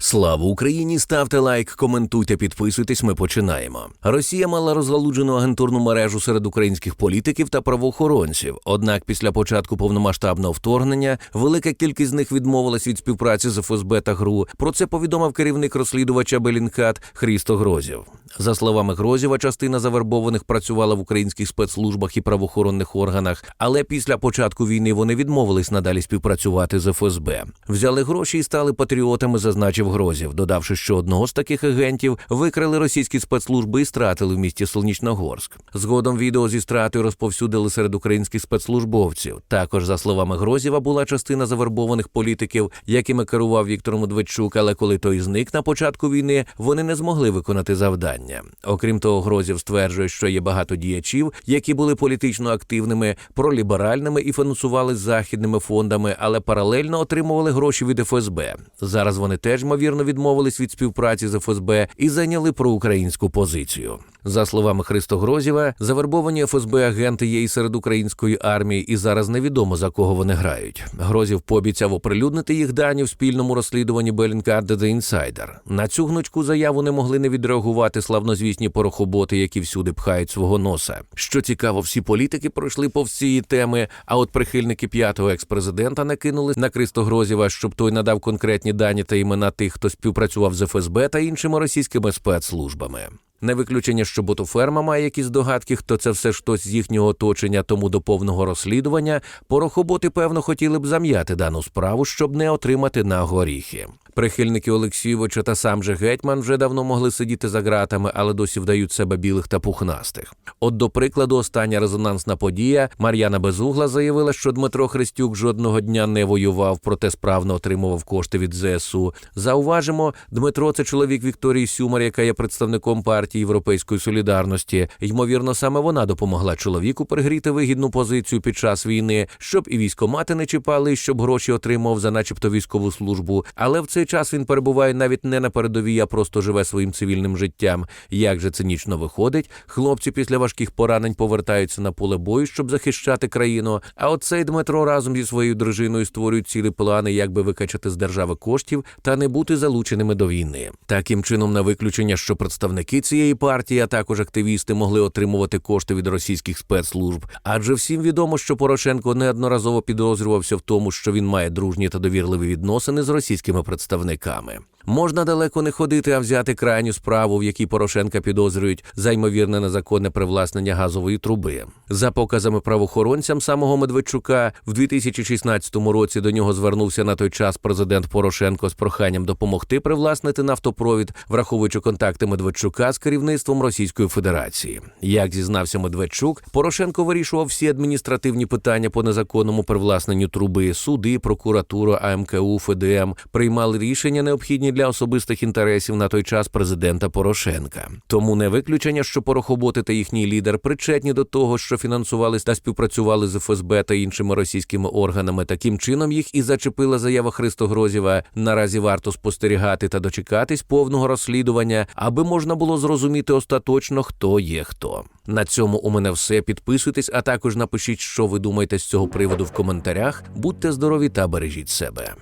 Слава Україні! Ставте лайк, коментуйте, підписуйтесь. Ми починаємо. Росія мала розгалуджену агентурну мережу серед українських політиків та правоохоронців. Однак, після початку повномасштабного вторгнення велика кількість з них відмовилась від співпраці з ФСБ та ГРУ. Про це повідомив керівник розслідувача Белінкат Хрісто Грозів. За словами Грозєва, частина завербованих працювала в українських спецслужбах і правоохоронних органах, але після початку війни вони відмовились надалі співпрацювати з ФСБ. Взяли гроші і стали патріотами, зазначив Грозів, додавши, що одного з таких агентів викрили російські спецслужби і стратили в місті Солнічногорськ. Згодом відео зі стратою розповсюдили серед українських спецслужбовців. Також, за словами Грозєва, була частина завербованих політиків, якими керував Віктор Медведчук, але коли той зник на початку війни, вони не змогли виконати завдання. Окрім того, Грозів стверджує, що є багато діячів, які були політично активними, проліберальними і фінансували західними фондами, але паралельно отримували гроші від ФСБ. Зараз вони теж ймовірно відмовились від співпраці з ФСБ і зайняли проукраїнську позицію. За словами Христо Грозєва, завербовані ФСБ агенти є і серед української армії, і зараз невідомо за кого вони грають. Грозів пообіцяв оприлюднити їх дані в спільному розслідуванні Bellingcat The Insider. На цю гнучку заяву не могли не відреагувати славнозвісні порохоботи, які всюди пхають свого носа. Що цікаво, всі політики пройшли повз цієї теми. А от прихильники п'ятого експрезидента накинули на Христо Грозєва, щоб той надав конкретні дані та імена тих, хто співпрацював з ФСБ та іншими російськими спецслужбами. Не виключення, що ботоферма має якісь догадки, хто це все хтось з їхнього оточення, тому до повного розслідування порохоботи, певно, хотіли б зам'яти дану справу, щоб не отримати на горіхи. Прихильники Олексійовича та сам же гетьман вже давно могли сидіти за ґратами, але досі вдають себе білих та пухнастих. От, до прикладу, остання резонансна подія Мар'яна Безугла заявила, що Дмитро Христюк жодного дня не воював, проте справно отримував кошти від ЗСУ. Зауважимо, Дмитро це чоловік Вікторії Сюмар, яка є представником партії Європейської солідарності. Ймовірно, саме вона допомогла чоловіку пригріти вигідну позицію під час війни, щоб і військомати не чіпали, щоб гроші отримав за, начебто, військову службу. Але в цей час він перебуває навіть не на передовій, а просто живе своїм цивільним життям. Як же цинічно виходить, хлопці після важких поранень повертаються на поле бою, щоб захищати країну. А от цей Дмитро разом зі своєю дружиною створюють цілі плани, як би викачати з держави коштів та не бути залученими до війни. Таким чином, на виключення, що представники цієї партії, а також активісти, могли отримувати кошти від російських спецслужб. Адже всім відомо, що Порошенко неодноразово підозрювався в тому, що він має дружні та довірливі відносини з російськими представниками. Можна далеко не ходити, а взяти крайню справу, в якій Порошенка підозрюють за ймовірне незаконне привласнення газової труби. За показами правоохоронцям самого Медведчука, в 2016 році до нього звернувся на той час президент Порошенко з проханням допомогти привласнити нафтопровід, враховуючи контакти Медведчука з керівництвом Російської Федерації. Як зізнався Медведчук, Порошенко вирішував всі адміністративні питання по незаконному привласненню труби, суди, прокуратура, АМКУ, ФДМ приймали рішення необхідні для особистих інтересів на той час президента Порошенка. Тому не виключення, що порохоботи та їхній лідер причетні до того, що фінансували та співпрацювали з ФСБ та іншими російськими органами. Таким чином їх і зачепила заява Христо Грозєва. Наразі варто спостерігати та дочекатись повного розслідування, аби можна було зрозуміти остаточно, хто є хто. На цьому у мене все. Підписуйтесь, а також напишіть, що ви думаєте з цього приводу в коментарях. Будьте здорові та бережіть себе.